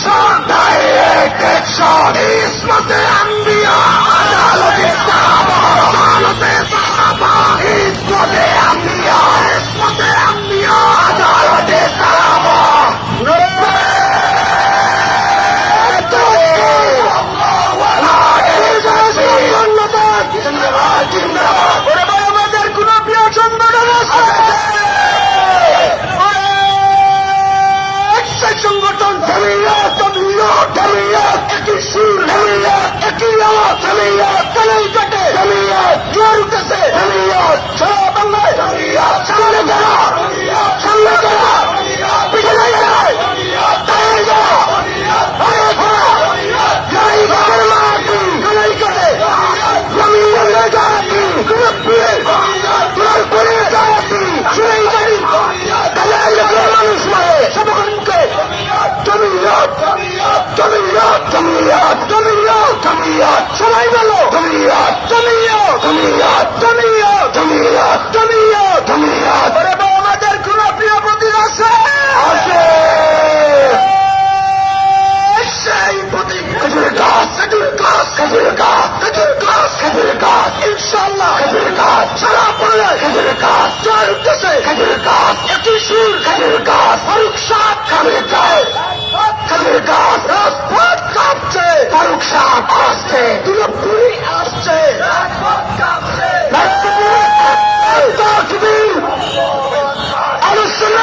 action, direct action, ইসমতে আম্বিয়া, আদালতে সাহাবা, আদালতে সাহাবা, ইসমতে আম্বিয়া, ইসমতে আম্বিয়া, আদালতে সাহাবা। আমাদের কোন প্রিয় সংগঠন সংগঠন একই সুর একই আওয়াজ জোর উঠেছে আরে বাবা আমাদের কোন প্রিয় প্রতীক আছে সেই প্রতীক খেজুর গাছ খেজুর গাছ খেজুর গাছ খেজুর গাছ খেজুর গাছ ইনশাল্লাহ খেজুর গাছ সারা পড়লে খেজুর গাছ জয় উঠতেছে খেজুর গাছ একই সুর খেজুর গাছ ফারুক সাপ খাবে যায় খেজুর গাছ রাজপথ কাঁপছে ফারুক সাপ আসছে। দুর্গাপুরি আসছে। আলোচনা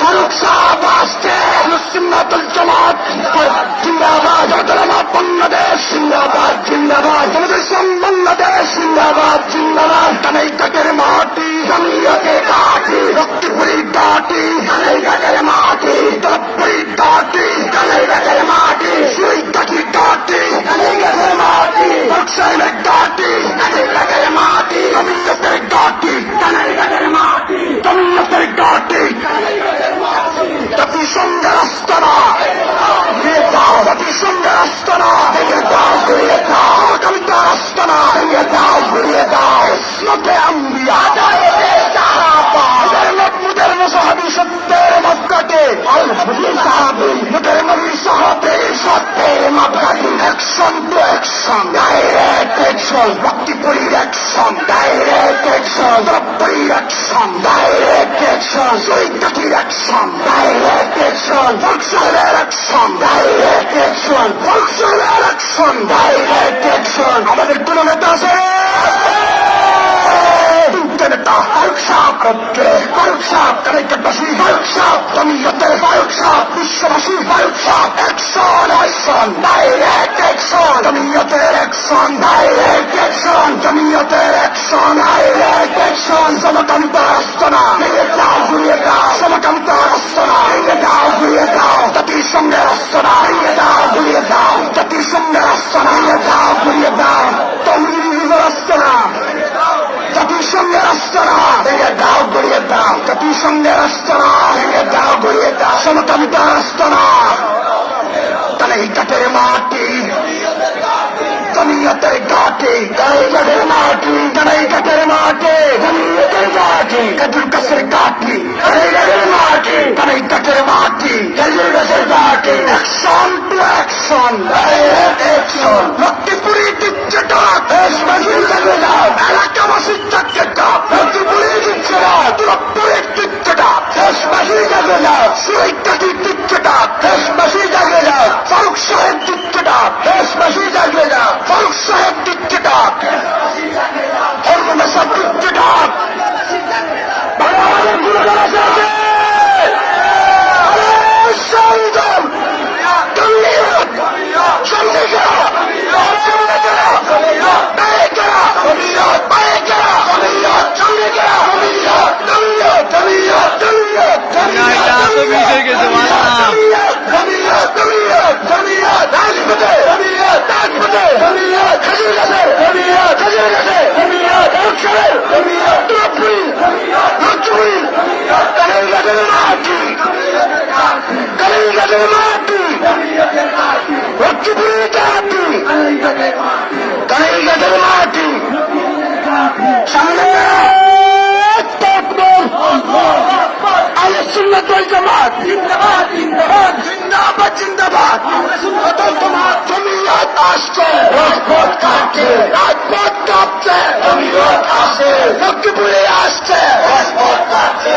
ফারুক সাহাব আসছে। সুন্নাতুল জামাত। জিন্দাবাদ জামাত বাংলাদেশ। জিন্দাবাদ জিন্দাবাদ আমাদের বাংলাদেশ। জিন্দাবাদ জিন্দাবাদ কানাই কাকের মাটি জামিয়াতে কাটি রক্তিপুরি কাটি কানাই মাটি তলপুরি কাটি কানাই মাটি সুই কাটি জাতি সঙ্গে আস্তরা না দাও জাতি সঙ্গে আস্তরা ভেঙে দাও ঘুরিয়ে দাও কবিতা আস্তরা ভেঙে দাও ঘুরিয়ে দাও ইসলামে আম্বিয়া। সত্যের মক্কাকে action to action direct action রক্তিপুরীর action direct action দ্রব্যরীর অ্যাকশন ডাইরেক্ট অ্যাকশন সৈকাঠির অ্যাকশন ডাইরেক্ট অ্যাকশন বক্সলের অ্যাকশন ডাইরেক্ট অ্যাকশন বক্সলের অ্যাকশন ডাইরেক্ট অ্যাকশন আমাদের কোন নেতা আছে। ஜனதா ஃபருக் ஷாப் ஃபருக் ஷாப் கிடைக்கட்ட ஸ்ரீ ஃபருக் ஷாப் தமிழத்தை ஃபருக் ஷாப் விஸ்வசி ஃபருக் ஷாப் எக்ஸான் எக்ஸான் டைரக்ட் எக்ஸான் தமிழத்தை எக்ஸான் டைரக்ட் எக்ஸான் தமிழத்தை எக்ஸான் டைரக்ட் எக்ஸான் சமகம் தாரஸ்தனா நிலட்டா குரியட்டா சமகம் தாரஸ்தனா நிலட்டா குரியட்டா தத்தி சங்கே ரஸ்தனா நிலட்டா குரியட்டா தத்தி சங்கே ரஸ்தனா நிலட்டா குரியட்டா தமிழ் ரஸ்தனா कभी संग रस्तरा देंगे दाव गुड़िए दाव कभी संग रस्तरा देंगे दाव गुड़िए दाव समता रस्तरा तले ही कटरे माटी মাটি কাঠের মাটি কানাই কাঠের মাটি জমিয়তের মাটি কাজুর কাছের দেশবাসী জাগে না সুরেক কাটির দিচ্ছেটা দেশবাসী জাগে না ফারুক সাহেব দিচ্ছেটা দেশবাসী জাগে না ফারুক সাহেব দিচ্ছেটা সন্দেহ কালের গাছের মাটি কালের গাছের মাটি লক্ষ্মীপুরের ঘাটি কালের গাছের মাটি সামনে জামাত জিন্দাবাদ জিন্দাবাদ জিন্দাবাদ জিন্দাবাদ তোমার জমিয়ত আসছে রাজপথ কাটছে রাজপথ কাঁপছে জমিয়ত আসছে লক্ষ্মীপুরে আসছে কাটছে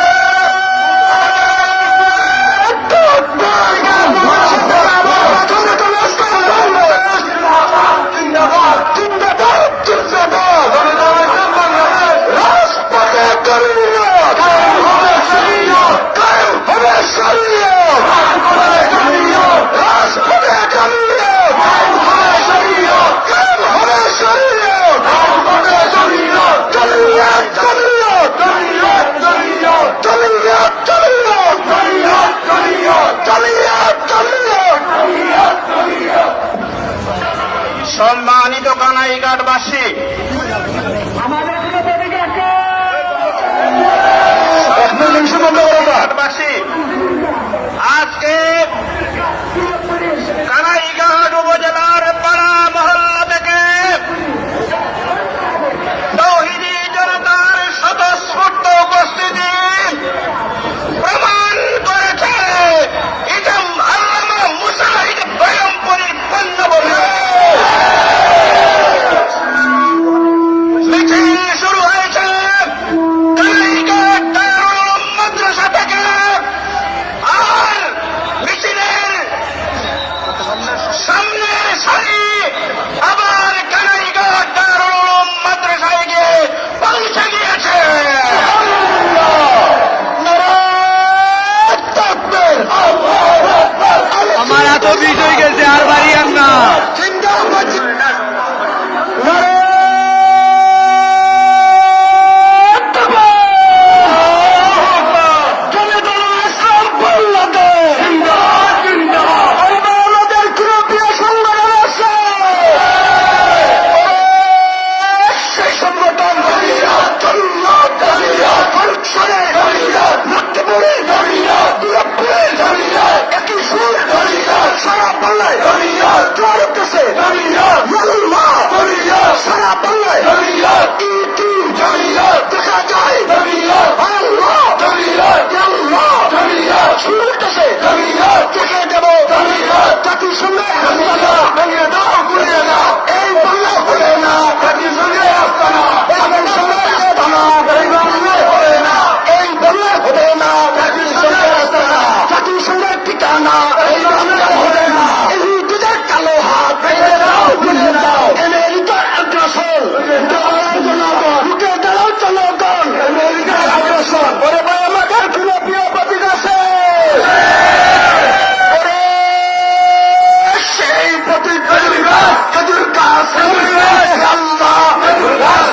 সম্মানিত কানাইঘাটবাসী। ঘাটবাসী আজকে কানাইঘাট উপজেলার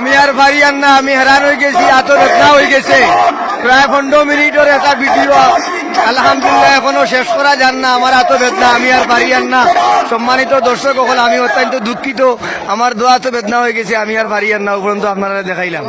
আমি আর ভারিয়ান না, আমি হেরান হয়ে গেছি, এত রত্না হয়ে গেছে। প্রায় পনেরো মিনিটের একটা ভিডিও। আলহামদুলিল্লাহ, এখনও শেষ করা যান না, আমার এত বেদনা, আমি আর পারিয়ান না। সম্মানিত দর্শক হল আমি অত্যন্ত দুঃখিত, আমার দোয়া এত বেদনা হয়ে গেছে, আমি আর পারিয়ান না উপরন্ত আপনারা দেখাইলাম।